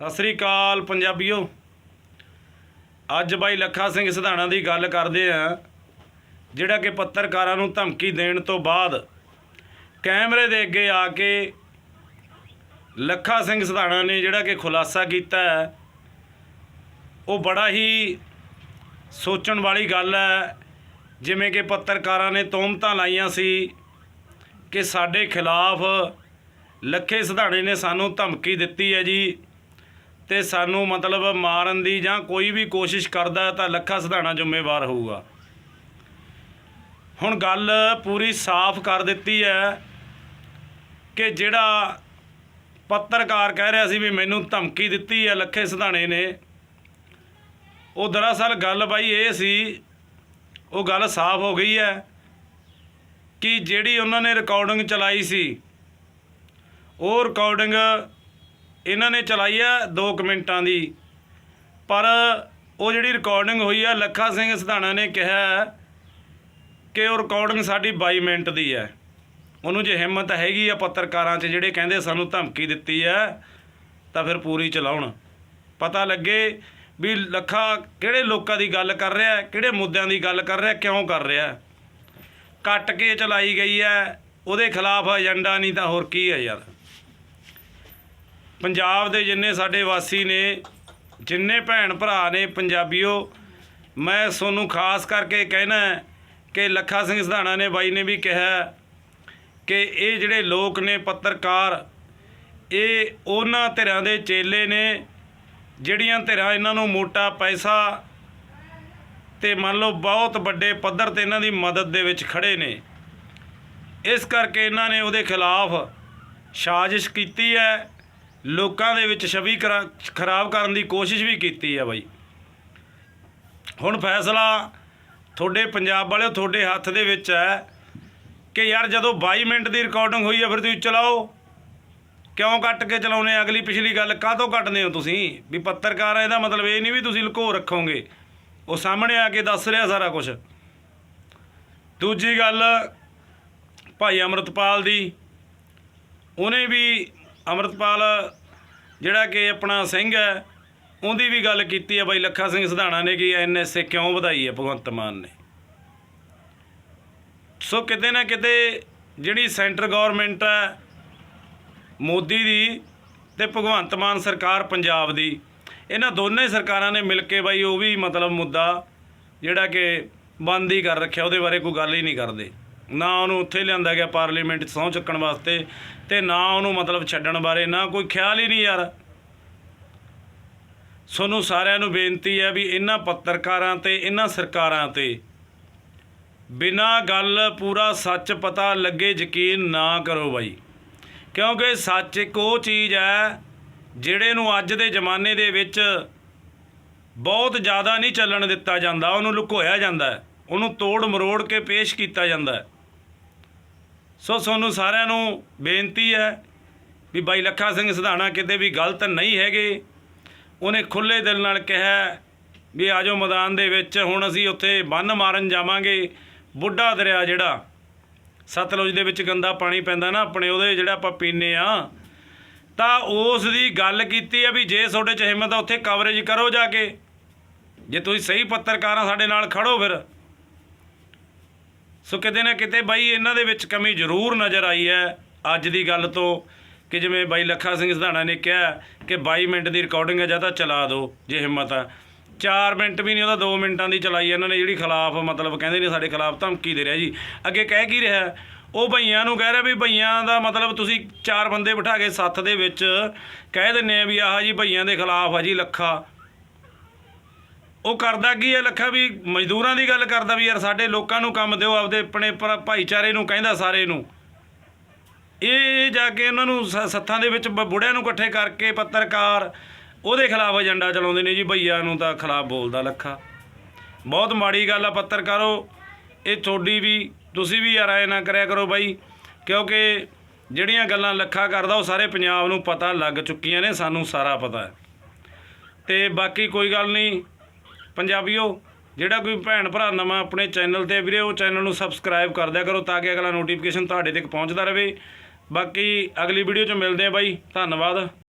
ਸਤਿ ਸ੍ਰੀ ਅਕਾਲ ਪੰਜਾਬੀਓ। ਅੱਜ ਬਾਈ ਲੱਖਾ ਸਿੰਘ ਸਿਧਾਣਾ ਦੀ ਗੱਲ ਕਰਦੇ ਆ, ਜਿਹੜਾ ਕਿ ਪੱਤਰਕਾਰਾਂ ਨੂੰ ਧਮਕੀ ਦੇਣ ਤੋਂ ਬਾਅਦ ਕੈਮਰੇ ਦੇ ਅੱਗੇ ਆ ਕੇ ਲੱਖਾ ਸਿੰਘ ਸਿਧਾਣਾ ਨੇ ਜਿਹੜਾ ਕਿ ਖੁਲਾਸਾ ਕੀਤਾ ਹੈ, ਉਹ ਬੜਾ ਹੀ ਸੋਚਣ ਵਾਲੀ ਗੱਲ ਹੈ, ਜਿਵੇਂ ਕਿ ਪੱਤਰਕਾਰਾਂ ਨੇ ਤੋਮਤਾਂ ਲਾਈਆਂ ਸੀ ਕਿ ਸਾਡੇ ਖਿਲਾਫ ਲੱਖੇ ਸਿਧਾਣੇ ਨੇ ਸਾਨੂੰ ਧਮਕੀ ਦਿੱਤੀ ਹੈ ਜੀ। ਤੇ ਸਾਨੂੰ ਮਤਲਬ ਮਾਰਨ ਦੀ ਜਾਂ ਕੋਈ ਵੀ ਕੋਸ਼ਿਸ਼ ਕਰਦਾ ਤਾਂ ਲੱਖਾ ਸਿਧਾਣਾ ਜ਼ਿੰਮੇਵਾਰ ਹੋਊਗਾ। ਹੁਣ ਗੱਲ ਪੂਰੀ ਸਾਫ਼ ਕਰ ਦਿੱਤੀ ਹੈ ਕਿ ਜਿਹੜਾ ਪੱਤਰਕਾਰ ਕਹਿ ਰਿਹਾ ਸੀ ਵੀ ਮੈਨੂੰ ਧਮਕੀ ਦਿੱਤੀ ਹੈ ਲੱਖੇ ਸਿਧਾਣੇ ਨੇ, ਉਹ ਦਰਅਸਲ ਗੱਲ ਬਾਈ ਇਹ ਸੀ, ਉਹ ਗੱਲ ਸਾਫ਼ ਹੋ ਗਈ ਹੈ ਕਿ ਜਿਹੜੀ ਉਹਨਾਂ ਨੇ ਰਿਕਾਰਡਿੰਗ ਚਲਾਈ ਸੀ, ਉਹ ਰਿਕਾਰਡਿੰਗ ਇਹਨਾਂ ਨੇ ਚਲਾਈ ਆ 2 ਮਿੰਟਾਂ ਦੀ। ਪਰ ਉਹ ਜਿਹੜੀ ਰਿਕਾਰਡਿੰਗ ਹੋਈ ਆ, ਲੱਖਾ ਸਿੰਘ ਸਿਧਾਣਾ ਨੇ ਕਿਹਾ ਕਿ ਉਹ ਰਿਕਾਰਡਿੰਗ ਸਾਡੀ 22 ਮਿੰਟ ਦੀ ਹੈ ਉਹਨੂੰ ਜੇ ਹਿੰਮਤ ਹੈਗੀ ਆ ਪੱਤਰਕਾਰਾਂ 'ਚ ਜਿਹੜੇ ਕਹਿੰਦੇ ਸਾਨੂੰ ਧਮਕੀ ਦਿੱਤੀ ਹੈ ਤਾਂ ਫਿਰ ਪੂਰੀ ਚਲਾਉਣ। ਪਤਾ ਲੱਗੇ ਵੀ ਲੱਖਾ ਕਿਹੜੇ ਲੋਕਾਂ ਦੀ ਗੱਲ ਕਰ ਰਿਹਾ, ਕਿਹੜੇ ਮੁੱਦਿਆਂ ਦੀ ਗੱਲ ਕਰ ਰਿਹਾ, ਕਿਉਂ ਕਰ ਰਿਹਾ। ਕੱਟ ਕੇ ਚਲਾਈ ਗਈ ਹੈ ਉਹਦੇ ਖਿਲਾਫ ਏਜੰਡਾ ਨਹੀਂ ਤਾਂ ਹੋਰ ਕੀ ਹੈ ਯਾਰ। ਪੰਜਾਬ ਦੇ ਜਿੰਨੇ ਸਾਡੇ ਵਾਸੀ ਨੇ, ਜਿੰਨੇ ਭੈਣ ਭਰਾ ਨੇ ਪੰਜਾਬੀਓ, ਮੈਂ ਤੁਹਾਨੂੰ ਖਾਸ ਕਰਕੇ ਕਹਿਣਾ ਕਿ ਲੱਖਾ ਸਿੰਘ ਸਿਧਾਣਾ ਨੇ ਬਾਈ ਨੇ ਵੀ ਕਿਹਾ ਕਿ ਇਹ ਜਿਹੜੇ ਲੋਕ ਨੇ ਪੱਤਰਕਾਰ, ਇਹ ਉਹਨਾਂ ਧਿਰਾਂ ਦੇ ਚੇਲੇ ਨੇ, ਜਿਹੜੀਆਂ ਧਿਰਾਂ ਇਹਨਾਂ ਨੂੰ ਮੋਟਾ ਪੈਸਾ ਤੇ ਮੰਨ ਲਓ ਬਹੁਤ ਵੱਡੇ ਪੱਧਰ ਤੇ ਇਹਨਾਂ ਦੀ ਮਦਦ ਦੇ ਵਿੱਚ ਖੜੇ ਨੇ। ਇਸ ਕਰਕੇ ਇਹਨਾਂ ਨੇ ਉਹਦੇ ਖਿਲਾਫ ਸਾਜ਼ਿਸ਼ ਕੀਤੀ ਹੈ। ਲੋਕਾਂ ਦੇ ਵਿੱਚ ਛਵੀ ਕਰਾ- ਖਰਾਬ ਕਰਨ ਦੀ ਕੋਸ਼ਿਸ਼ ਵੀ ਕੀਤੀ ਹੈ ਬਾਈ। ਹੁਣ ਫੈਸਲਾ ਤੁਹਾਡੇ ਪੰਜਾਬ ਵਾਲਿਓ ਤੁਹਾਡੇ ਹੱਥ ਦੇ ਵਿੱਚ ਹੈ ਕਿ ਯਾਰ ਜਦੋਂ 22 ਮਿੰਟ ਦੀ ਰਿਕਾਰਡਿੰਗ ਹੋਈ ਹੈ ਫਿਰ ਤੁਸੀਂ ਚਲਾਓ। ਕਿਉਂ ਕੱਟ ਕੇ ਚਲਾਉਨੇ ਅਗਲੀ ਪਿਛਲੀ ਗੱਲ ਕਾਹਤੋਂ ਕੱਟਦੇ ਹੋ ਤੁਸੀਂ? ਵੀ ਪੱਤਰਕਾਰ ਇਹਦਾ ਮਤਲਬ ਇਹ ਨਹੀਂ ਵੀ ਤੁਸੀਂ ਲੁਕੋ ਰੱਖੋਗੇ। ਉਹ ਸਾਹਮਣੇ ਆ ਕੇ ਦੱਸ ਰਿਹਾ ਸਾਰਾ ਕੁਝ ਦੂਜੀ ਗੱਲ ਭਾਈ ਅਮਰਤਪਾਲ ਦੀ। ਉਹਨੇ ਵੀ ਅਮਰਤਪਾਲ ਜਿਹੜਾ ਕਿ ਆਪਣਾ ਸਿੰਘ ਹੈ, ਉਹਦੀ ਵੀ ਗੱਲ ਕੀਤੀ ਹੈ ਬਾਈ ਲੱਖਾ ਸਿੰਘ ਸਿਧਾਣਾ ਨੇ ਕਿ ਐਨਐਸਏ ਕਿਉਂ ਵਧਾਈ ਹੈ, ਭਗਵੰਤ ਮਾਨ ਨੇ। ਸੋ ਕਿਤੇ ਨਾ ਕਿਤੇ ਜਿਹੜੀ ਸੈਂਟਰ ਗਵਰਨਮੈਂਟ ਹੈ, ਮੋਦੀ ਦੀ ਤੇ ਭਗਵੰਤ ਮਾਨ ਸਰਕਾਰ ਪੰਜਾਬ ਦੀ, ਇਹਨਾਂ ਦੋਨੇ ਸਰਕਾਰਾਂ ਨੇ ਮਿਲ ਕੇ ਬਾਈ ਉਹ ਵੀ ਮਤਲਬ ਮੁੱਦਾ ਜਿਹੜਾ ਕਿ ਬੰਦ ਹੀ ਕਰ ਰੱਖਿਆ, ਉਹਦੇ ਬਾਰੇ ਕੋਈ ਗੱਲ ਹੀ ਨਹੀਂ ਕਰਦੇ। ਨਾ ਉਹਨੂੰ ਉੱਥੇ ਲਿਆਂਦਾ ਗਿਆ ਪਾਰਲੀਮੈਂਟ 'ਚ ਸਹੁੰ ਚੱਕਣ ਵਾਸਤੇ ਤੇ ਨਾ ਉਹਨੂੰ ਮਤਲਬ ਛੱਡਣ ਬਾਰੇ ਨਾ ਕੋਈ ਖਿਆਲ ਹੀ ਨਹੀਂ ਯਾਰ। ਤੁਹਾਨੂੰ ਸਾਰਿਆਂ ਨੂੰ ਬੇਨਤੀ ਹੈ ਵੀ ਇਹਨਾਂ ਪੱਤਰਕਾਰਾਂ ਤੇ, ਇਹਨਾਂ ਸਰਕਾਰਾਂ ਤੇ ਬਿਨਾਂ ਗੱਲ ਪੂਰਾ ਸੱਚ ਪਤਾ ਲੱਗੇ ਯਕੀਨ ਨਾ ਕਰੋ ਬਾਈ। ਕਿਉਂਕਿ ਸੱਚ ਇੱਕ ਉਹ ਚੀਜ਼ ਹੈ ਜਿਹੜੇ ਨੂੰ ਅੱਜ ਦੇ ਜ਼ਮਾਨੇ ਦੇ ਵਿੱਚ ਬਹੁਤ ਜ਼ਿਆਦਾ ਨਹੀਂ ਚੱਲਣ ਦਿੱਤਾ ਜਾਂਦਾ, ਉਹਨੂੰ ਲੁਕੋਇਆ ਜਾਂਦਾ ਉਹਨੂੰ ਤੋੜ ਮਰੋੜ ਕੇ ਪੇਸ਼ ਕੀਤਾ ਜਾਂਦਾ ਸੋ ਤੁਹਾਨੂੰ ਸਾਰਿਆਂ ਨੂੰ ਬੇਨਤੀ ਹੈ ਵੀ ਬਾਈ ਲੱਖਾ ਸਿੰਘ ਸਿਧਾਣਾ ਕਿਤੇ ਵੀ ਗਲਤ ਨਹੀਂ ਹੈਗੇ। ਉਹਨੇ ਖੁੱਲੇ ਦਿਲ ਨਾਲ ਕਿਹਾ ਵੀ ਆਜੋ ਮੈਦਾਨ ਦੇ ਵਿੱਚ, ਹੁਣ ਅਸੀਂ ਉੱਥੇ ਬੰਨ ਮਾਰਨ ਜਾਵਾਂਗੇ। ਬੁੱਢਾ ਦਰਿਆ ਜਿਹੜਾ, ਸਤਲੁਜ ਦੇ ਵਿੱਚ ਗੰਦਾ ਪਾਣੀ ਪੈਂਦਾ ਨਾ, ਆਪਣੇ ਉਹਦੇ ਜਿਹੜਾ ਆਪਾਂ ਪੀਨੇ ਆ ਤਾਂ ਉਸ ਦੀ ਗੱਲ ਕੀਤੀ ਆ ਵੀ ਜੇ ਤੁਹਾਡੇ ਚ ਹਿੰਮਤ ਆ, ਉੱਥੇ ਕਵਰੇਜ ਕਰੋ ਜਾ ਕੇ। ਜੇ ਤੁਸੀਂ ਸਹੀ ਪੱਤਰਕਾਰਾਂ ਸਾਡੇ ਨਾਲ ਖੜੋ ਫਿਰ। ਸੋ ਕਿਤੇ ਨਾ ਕਿਤੇ ਬਾਈ ਇਹਨਾਂ ਦੇ ਵਿੱਚ ਕਮੀ ਜ਼ਰੂਰ ਨਜ਼ਰ ਆਈ ਹੈ ਅੱਜ ਦੀ ਗੱਲ ਤੋਂ ਕਿ ਜਿਵੇਂ ਬਾਈ ਲੱਖਾ ਸਿੰਘ ਸਿਧਾਣਾ ਨੇ ਕਿਹਾ ਕਿ 22 ਮਿੰਟ ਦੀ ਰਿਕਾਰਡਿੰਗ ਹੈ ਜਾਂ ਤਾਂ ਚਲਾ ਦਿਓ, ਜੇ ਹਿੰਮਤ ਆ। 4 ਮਿੰਟ ਵੀ ਨਹੀਂ ਉਹਦਾ 2 ਮਿੰਟਾਂ ਦੀ ਚਲਾਈ ਇਹਨਾਂ ਨੇ ਜਿਹੜੀ ਖਿਲਾਫ, ਮਤਲਬ ਕਹਿੰਦੇ ਨੇ ਸਾਡੇ ਖਿਲਾਫ ਧਮਕੀ ਦੇ ਰਿਹਾ ਜੀ। ਅੱਗੇ ਕਹਿ ਕੀ ਰਿਹਾ? ਉਹ ਭਈਆਂ ਨੂੰ ਕਹਿ ਰਿਹਾ ਵੀ ਭਈਆਂ ਦਾ ਮਤਲਬ ਤੁਸੀਂ ਚਾਰ ਬੰਦੇ ਬਿਠਾ ਕੇ ਸੱਥ ਦੇ ਵਿੱਚ ਕਹਿ ਦਿੰਨੇ ਆ ਵੀ ਆਹ ਜੀ ਭਈਆਂ ਦੇ ਖਿਲਾਫ ਆ ਜੀ ਲੱਖਾ। ਉਹ ਕਰਦਾ ਕੀ ਹੈ ਲੱਖਾ ਵੀ ਮਜ਼ਦੂਰਾਂ ਦੀ ਗੱਲ ਕਰਦਾ ਵੀ ਯਾਰ ਸਾਡੇ ਲੋਕਾਂ ਨੂੰ ਕੰਮ ਦਿਓ, ਆਪਦੇ ਆਪਣੇ ਭਰਾ- ਭਾਈਚਾਰੇ ਨੂੰ ਕਹਿੰਦਾ ਸਾਰੇ ਨੂੰ। ਇਹ ਜਾ ਕੇ ਉਹਨਾਂ ਨੂੰ ਸ- ਸੱਥਾਂ ਦੇ ਵਿੱਚ ਬ- ਬੁੜਿਆਂ ਨੂੰ ਇਕੱਠੇ ਕਰਕੇ ਪੱਤਰਕਾਰ ਉਹਦੇ ਖਿਲਾਫ ਏਜੰਡਾ ਚਲਾਉਂਦੇ ਨੇ ਜੀ, ਭਈਆ ਨੂੰ ਤਾਂ ਖਿਲਾਫ ਬੋਲਦਾ ਲੱਖਾ। ਬਹੁਤ ਮਾੜੀ ਗੱਲ ਆ ਪੱਤਰਕਾਰੋ, ਇਹ ਤੁਹਾਡੀ ਵੀ, ਤੁਸੀਂ ਵੀ ਯਾਰ ਐ ਨਾ ਕਰਿਆ ਕਰੋ ਬਾਈ, ਕਿਉਂਕਿ ਜਿਹੜੀਆਂ ਗੱਲਾਂ ਲੱਖਾ ਕਰਦਾ ਉਹ ਸਾਰੇ ਪੰਜਾਬ ਨੂੰ ਪਤਾ ਲੱਗ ਚੁੱਕੀਆਂ ਨੇ, ਸਾਨੂੰ ਸਾਰਾ ਪਤਾ ਹੈ। ਤੇ ਬਾਕੀ ਕੋਈ ਗੱਲ ਨਹੀਂ ਪੰਜਾਬੀਓ, ਜਿਹੜਾ ਕੋਈ ਭੈਣ ਭਰਾ ਨਵਾਂ ਆਪਣੇ ਚੈਨਲ ਤੇ ਵੀਰੇ, ਉਹ ਚੈਨਲ ਨੂੰ ਸਬਸਕ੍ਰਾਈਬ ਕਰ ਦਿਆ ਕਰੋ ਤਾਂ ਕਿ ਅਗਲਾ ਨੋਟੀਫਿਕੇਸ਼ਨ ਤੁਹਾਡੇ ਤੱਕ ਪਹੁੰਚਦਾ ਰਹੇ। ਬਾਕੀ ਅਗਲੀ ਵੀਡੀਓ 'ਚ ਮਿਲਦੇ ਆ ਬਾਈ। ਧੰਨਵਾਦ।